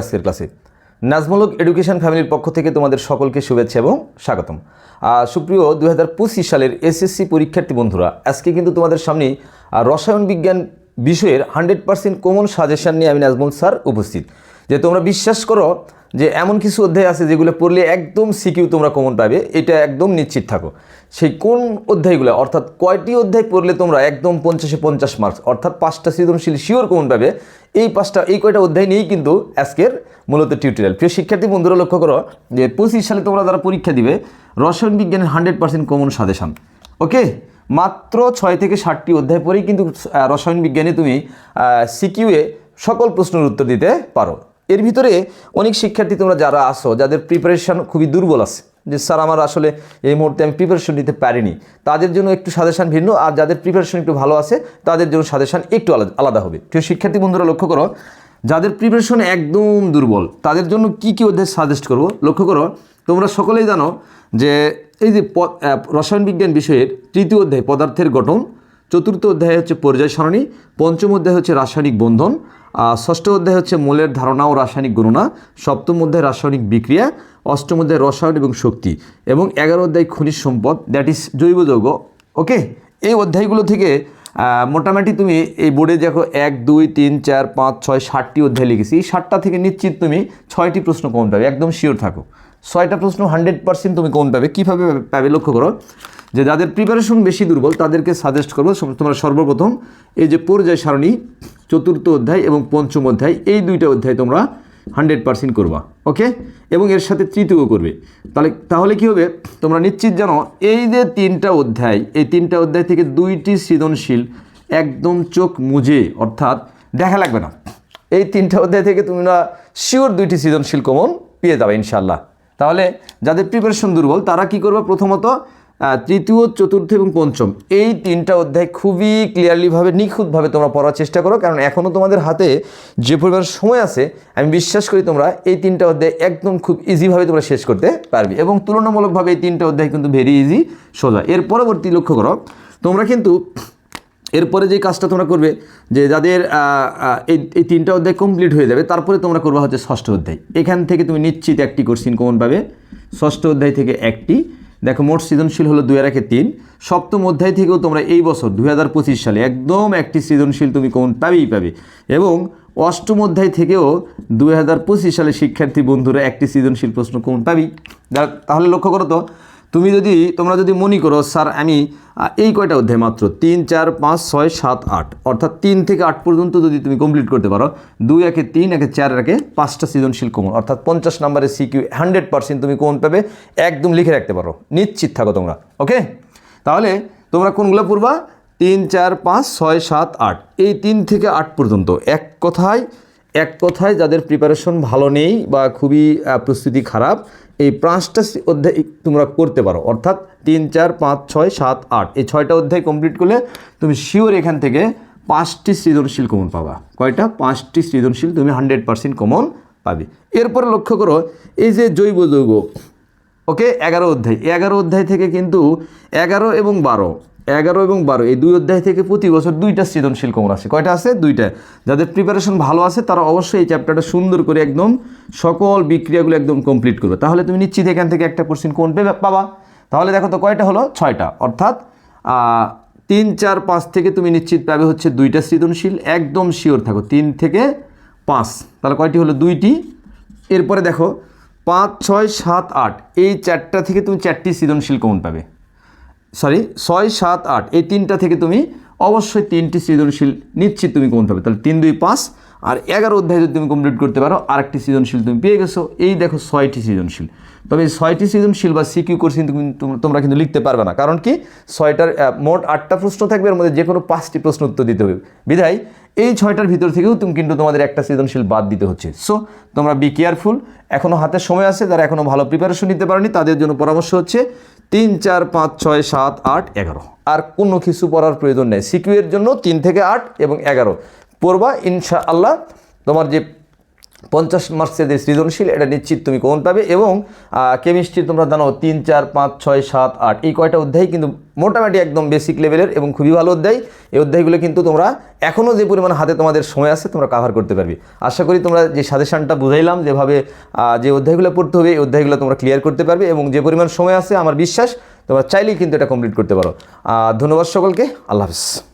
আজকের ক্লাসে। নাজমূলক এডুকেশন ফ্যামিলির পক্ষ থেকে তোমাদের সকলকে শুভেচ্ছা এবং স্বাগতম। সুপ্রিয় দু হাজার পঁচিশ সালের এসএসসি পরীক্ষার্থী বন্ধুরা, আজকে কিন্তু তোমাদের সামনে রসায়ন বিজ্ঞান বিষয়ের হান্ড্রেড পার্সেন্ট কমন সাজেশন নিয়ে আমি নাজমুল স্যার উপস্থিত। যে তোমরা বিশ্বাস করো যে এমন কিছু অধ্যায় আছে যেগুলো পড়লে একদম সিকিউ তোমরা কমন পাবে, এটা একদম নিশ্চিত থাকো। সেই কোন অধ্যায়গুলো, অর্থাৎ কয়টি অধ্যায় পড়লে তোমরা একদম পঞ্চাশে পঞ্চাশ মার্কস অর্থাৎ পাঁচটা সৃজনশীল শিওর কমন পাবে, এই পাঁচটা, এই কয়টা অধ্যায় নিয়েই কিন্তু আজকের মূলত টিউটোরিয়াল প্রিয় শিক্ষার্থী, বন্ধুরা, লক্ষ্য করো যে পঁচিশ সালে তোমরা যারা পরীক্ষা দিবে, রসায়ন বিজ্ঞানের hundred percent common suggestion okay? মাত্র ছয় থেকে ষাটটি অধ্যায় পরেই কিন্তু রসায়ন বিজ্ঞানে তুমি সিকিউয়ে সকল প্রশ্নের উত্তর দিতে পারো। এর ভিতরে অনেক শিক্ষার্থী তোমরা যারা আসো যাদের প্রিপারেশন খুবই দুর্বল আছে, যে স্যার আমার আসলে এই মুহূর্তে আমি প্রিপারেশন নিতে পারিনি, তাদের জন্য একটু সাজেশান ভিন্ন, আর যাদের প্রিপারেশন একটু ভালো আছে, তাদের জন্য সাজেশান একটু আলাদা আলাদা হবে। প্রিয় শিক্ষার্থী বন্ধুরা, লক্ষ্য করো, যাদের প্রিপারেশন একদম দুর্বল, তাদের জন্য কি কি অধ্যায় সাজেস্ট করব? লক্ষ্য করো, তোমরা সকলেই জানো যে এই যে রসায়ন বিজ্ঞান বিষয়ের তৃতীয় অধ্যায়, পদার্থের গঠন, চতুর্থ অধ্যায় হচ্ছে পর্যায় সারণী, পঞ্চম অধ্যায় হচ্ছে রাসায়নিক বন্ধন ষষ্ঠ অধ্যায় হচ্ছে মূলের ধারণা ও রাসায়নিক গণনা, সপ্তম অধ্যায় রাসায়নিক বিক্রিয়া, অষ্টম অধ্যায় রসায়ন এবং শক্তি, এবং এগারো অধ্যায় খনিজ সম্পদ দ্যাট ইজ জৈব যৌগ ওকে এই অধ্যায়গুলো থেকে মোটামুটি তুমি এই বোর্ডে দেখো এক, দুই, তিন, চার, পাঁচ, ছয় ষাটটি অধ্যায় লিখেছি। এই ষাটটা থেকে নিশ্চিত তুমি ছয়টি প্রশ্ন কম পাবে, একদম শিওর থাকো। ছয়টা প্রশ্ন হান্ড্রেড পার্সেন্ট তুমি কম পাবে। কীভাবে পাবে লক্ষ্য করো? যে যাদের প্রিপারেশন বেশি দুর্বল, তাদেরকে সাজেস্ট করব তোমরা সর্বপ্রথম এই যে পর্যায় সারণী, চতুর্থ অধ্যায় এবং পঞ্চম অধ্যায়, এই দুইটা অধ্যায় তোমরা হান্ড্রেড পার্সেন্ট করবা ওকে এবং এর সাথে তৃতীয় করবে। তাহলে তাহলে কি হবে? তোমরা নিশ্চিত জানো, এই যে তিনটা অধ্যায়, এই তিনটা অধ্যায় থেকে দুইটি সৃজনশীল একদম চোখ মুজে, অর্থাৎ দেখা লাগবে না। এই তিনটা অধ্যায় থেকে তুমি না শিওর দুইটি সৃজনশীল কমন পেয়ে যাবে ইনশাল্লাহ তাহলে যাদের প্রিপারেশন দুর্বল, তারা কি করবে? প্রথমত তৃতীয়, চতুর্থ এবং পঞ্চম। এই তিনটা অধ্যায় খুবই ক্লিয়ারলিভাবে নিখুঁতভাবে তোমরা পড়ার চেষ্টা করো, কারণ এখনও তোমাদের হাতে যে পরিমাণ সময় আছে, আমি বিশ্বাস করি তোমরা এই তিনটা অধ্যায় একদম খুব ইজিভাবে তোমরা শেষ করতে পারবে এবং তুলনামূলকভাবে এই তিনটা অধ্যায় কিন্তু ভেরি ইজি সোজা। এর পরবর্তী লক্ষ্য করো, তোমরা কিন্তু এরপরে যে কাজটা তোমরা করবে, যে যাদের এই তিনটা অধ্যায় কমপ্লিট হয়ে যাবে, তারপরে তোমরা করবা হচ্ছে ষষ্ঠ অধ্যায়। এখান থেকে তুমি নিশ্চিত একটি কোশ্চিন কমন পাবে। ষষ্ঠ অধ্যায় থেকে একটি দেখো মোট সৃজনশীল হলো দুই একে তিন। সপ্তম অধ্যায় থেকেও তোমরা এই বছর দু হাজার পঁচিশ সালে একদম একটি সৃজনশীল তুমি কোন পাবেই পাবে। এবং অষ্টম অধ্যায় থেকেও দুই হাজার পঁচিশ সালে শিক্ষার্থী বন্ধুরা একটি সৃজনশীল প্রশ্ন কোন পাবি তাহলে লক্ষ্য করো তো। তুমি যদি, তোমরা যদি মনে করো, স্যার, আমি এই কয়টা অধ্যায় মাত্র? তিন, চার, পাঁচ, ছয়, সাত, আট। অর্থাৎ তিন থেকে আট পর্যন্ত যদি তুমি কমপ্লিট করতে পারো, দুই একে তিন, একে চার, একে পাঁচটা সৃজনশীল কমন অর্থাৎ পঞ্চাশ নাম্বারের সিকিউ হান্ড্রেড পার্সেন্ট তুমি কমন পাবে? একদম লিখে রাখতে পারো। নিশ্চিত থাকো তোমরা। ওকে? তাহলে, তোমরা কোনগুলো পড়বা? তিন, চার, পাঁচ, ছয়, সাত, আট। এই তিন থেকে আট পর্যন্ত এক কথায় এক কথায় যাদের প্রিপারেশন ভালো নেই বা খুবই প্রস্তুতি খারাপ, এই পাঁচটা অধ্যায় তোমরা করতে পারো। অর্থাৎ তিন, চার, পাঁচ, ছয়, সাত, আট। এই ছয়টা অধ্যায় কমপ্লিট করলে তুমি শিওর এখান থেকে পাঁচটি সৃজনশীল কমন পাবা। কয়টা? পাঁচটি সৃজনশীল তুমি হান্ড্রেড পার্সেন্ট কমন পাবে। এরপরে লক্ষ্য করো, এই যে জৈব যৌগ ওকে এগারো অধ্যায়। এগারো অধ্যায় থেকে কিন্তু এগারো এবং বারো এগারো এবং বারো, এই দুই অধ্যায় থেকে প্রতি বছর দুইটা সৃজনশীল কমন আছে। কয়টা আছে? দুইটা। যাদের প্রিপারেশন ভালো আছে, তারা অবশ্যই এই চ্যাপ্টারটা সুন্দর করে একদম সকল বিক্রিয়াগুলো একদম কমপ্লিট করবে। তাহলে তুমি নিশ্চিত এখান থেকে একটা কোশ্চিন কোন পেবে পাবা? তাহলে দেখো তো কয়টা হলো? ছয়টা। অর্থাৎ তিন, চার, পাঁচ থেকে তুমি নিশ্চিত পাবে হচ্ছে দুইটা সৃজনশীল। একদম শিওর থাকো, তিন থেকে পাঁচ। তাহলে কয়টি হলো? দুইটি। এরপরে দেখো, পাঁচ, ছয়, সাত, আট। এই চারটা থেকে তুমি চারটি সৃজনশীল কমন পাবে। সরি ছয়, সাত, আট, এই তিনটা থেকে তুমি অবশ্যই তিনটি সৃজনশীল নিশ্চিত তুমি কমন পাবে। তাহলে তিন, দুই, পাঁচ, আর এগারো অধ্যায় যদি তুমি কমপ্লিট করতে পারো, আরেকটি সৃজনশীল তুমি পেয়ে গেছো। এই দেখো ছয়টি সৃজনশীল। তবে এই ছয়টি সৃজনশীল বা সিকিউ কোর্স কিন্তু তুমি- তোমরা কিন্তু লিখতে পারবে না। কারণ কি? ছয়টার মোট আটটা প্রশ্ন থাকবে, এর মধ্যে যে কোনো পাঁচটি প্রশ্ন উত্তর দিতে হবে। বিধায়, এই ছয়টার ভিতর থেকেও তুমি কিন্তু তোমাদের একটা সৃজনশীল বাদ দিতে হচ্ছে। সো তোমরা বি কেয়ারফুল এখনও হাতে সময় আছে, যারা এখনও ভালো প্রিপারেশন নিতে পারোনি, তাদের জন্য পরামর্শ হচ্ছে তিন, চার, পাঁচ, ছয়, সাত, আট, এগারো। আর কোনো কিছু পড়ার প্রয়োজন নেই। সিকিউয়ের জন্য তিন থেকে আট এবং এগারো। পড়বা ইনশা আল্লাহ তোমার যে পঞ্চাশ মার্কসের যে সৃজনশীল, এটা নিশ্চিত তুমি কমন পাবে এবং কেমিস্ট্রি তোমরা জানো, তিন, চার, পাঁচ, ছয়, সাত, আট, এই কয়টা অধ্যায় কিন্তু মোটামুটি একদম বেসিক লেভেলের এবং খুবই ভালো অধ্যায়। এই অধ্যায়গুলো কিন্তু তোমরা এখনও যে পরিমাণ হাতে তোমাদের সময় আছে তোমরা কাভার করতে পারবে। আশা করি তোমরা যে সাজেশানটা বুঝাইলাম, যেভাবে যে অধ্যায়গুলো পড়তে হবে, এই অধ্যায়গুলো তোমরা ক্লিয়ার করতে পারবে এবং যে পরিমাণ সময় আছে, আমার বিশ্বাস তোমরা চাইলেই কিন্তু এটা কমপ্লিট করতে পারো। ধন্যবাদ সকলকে, আল্লাহ হাফিজ।